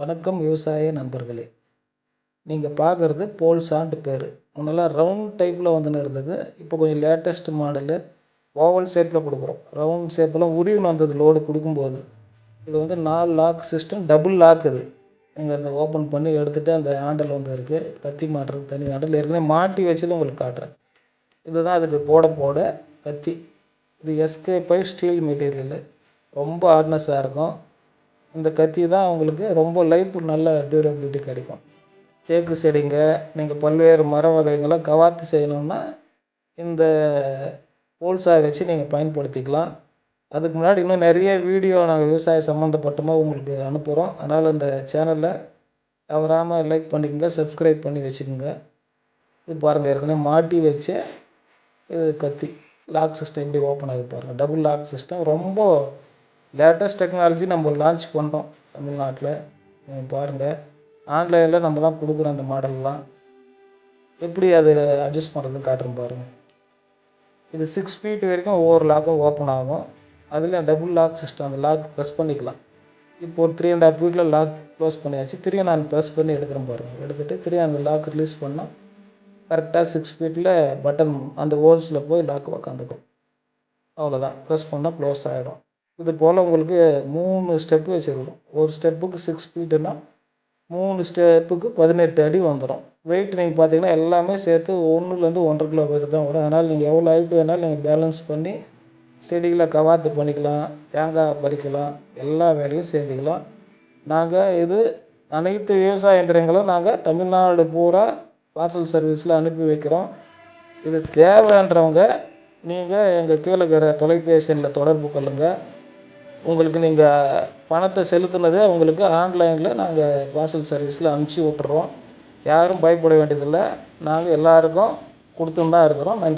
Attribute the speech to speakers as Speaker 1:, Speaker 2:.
Speaker 1: வணக்கம் விவசாய நண்பர்களே. நீங்கள் பார்க்குறது போல்சான்ட்டு பேர். முன்னெல்லாம் ரவுண்ட் டைப்பில் வந்துன்னு இருந்தது. இப்போ கொஞ்சம் லேட்டஸ்ட் மாடலு ஓவல் ஷேப்பில் கொடுக்குறோம். ரவுண்ட் ஷேப்பில் உருவின்னு வந்தது லோடு கொடுக்கும்போது. இது வந்து நாலு லாக் சிஸ்டம் டபுள் லாக் இது. நீங்கள் அந்த ஓப்பன் பண்ணி எடுத்துகிட்டு அந்த ஹேண்டில் வந்து இருக்குது கத்தி மாட்டுறதுக்கு தனி ஹேண்டில் ஏற்கனவே மாட்டி வச்சது உங்களுக்கு காட்டுறேன். இதுதான் அதுக்கு போட போட கத்தி. இது எஸ்கே பை ஸ்டீல் மெட்டீரியலு ரொம்ப ஹார்ட்னஸாக இருக்கும். இந்த கத்தி தான் உங்களுக்கு ரொம்ப லைஃப் நல்ல டியூரபிலிட்டி கிடைக்கும். தேக்கு செடிங்க நீங்கள் பல்வேறு மர வகைகளை கவாத்து செய்யணுன்னா இந்த போல்சா வச்சு நீங்கள் பயன்படுத்திக்கலாம். அதுக்கு முன்னாடி இன்னும் நிறைய வீடியோ நாங்கள் விவசாய சம்மந்தப்பட்டமாக உங்களுக்கு அனுப்புகிறோம் அதனால் இந்த சேனலை தவறாமல் லைக் பண்ணிக்கோங்க சப்ஸ்கிரைப் பண்ணி வச்சுக்கோங்க. இது பாருங்கள் ஏற்கனவே மாட்டி வச்சு இது கத்தி. லாக் சிஸ்டம் எப்படி ஓப்பன் ஆகுது பாருங்கள் டபுள் லாக் சிஸ்டம் ரொம்ப லேட்டஸ்ட் டெக்னாலஜி நம்ம லான்ச் பண்ணோம் தமிழ்நாட்டில். நீங்கள் பாருங்கள் ஆன்லைனில் நம்ம தான் கொடுக்குறோம் அந்த மாடல்லாம். எப்படி அதை அட்ஜஸ்ட் பண்ணுறதுன்னு காட்டுறேன் பாருங்கள் இது சிக்ஸ் ஃபீட் வரைக்கும் ஒவ்வொரு லாக்கும் ஓப்பன் ஆகும். அதில் டபுள் லாக் சிஸ்டம் அந்த லாக் ப்ரெஸ் பண்ணிக்கலாம். இப்போ ஒரு த்ரீ அண்ட் ஹாஃப் ஃபீட்டில் லாக் க்ளோஸ் பண்ணியாச்சு. திரும்பி நான் ப்ரெஸ் பண்ணி எடுக்கிறேன் பாருங்கள் எடுத்துகிட்டு திரும்பி அந்த லாக் ரிலீஸ் பண்ணால் கரெக்டாக சிக்ஸ் ஃபீட்டில் பட்டன் அந்த ஹோல்ஸில் போய் லாக் உக்காந்துக்கும். அவ்வளோதான் ப்ரெஸ் பண்ணால் க்ளோஸ் ஆகிடும் இது போல் உங்களுக்கு மூணு ஸ்டெப்பு வச்சுருக்கோம் ஒரு ஸ்டெப்புக்கு சிக்ஸ் ஃபீட்டுன்னா மூணு ஸ்டெப்புக்கு பதினெட்டு அடி வந்துடும் வெயிட் நீங்கள் பார்த்தீங்கன்னா எல்லாமே சேர்த்து ஒன்றுலேருந்து ஒன்றரை கிலோ வரைக்கும் தான் வரும். அதனால் நீங்கள் எவ்வளோ ஹைட் வேணாலும் நீங்கள் பேலன்ஸ் பண்ணி செடிகளை கவாத்து பண்ணிக்கலாம் தேங்காய் பறிக்கலாம் எல்லா வேலையும் செஞ்சுக்கலாம். நாங்கள் இது அனைத்து விவசாய இயந்திரங்களும் நாங்கள் தமிழ்நாடு பூரா பார்சல் சர்வீஸில் அனுப்பி வைக்கிறோம். இது தேவைன்றவங்க நீங்கள் எங்கள் கீழே இருக்கிற தொலைபேசி எண்ணில் தொடர்பு கொள்ளுங்கள் உங்களுக்கு நீங்கள் பணத்தை செலுத்தினதே உங்களுக்கு ஆன்லைனில் நாங்கள் பார்சல் சர்வீஸில் அனுப்பிச்சி விட்டுறோம். யாரும் பயப்பட வேண்டியதில்லை. நாங்கள் எல்லோருக்கும் கொடுத்துன்னு தான் இருக்கிறோம். நன்றி.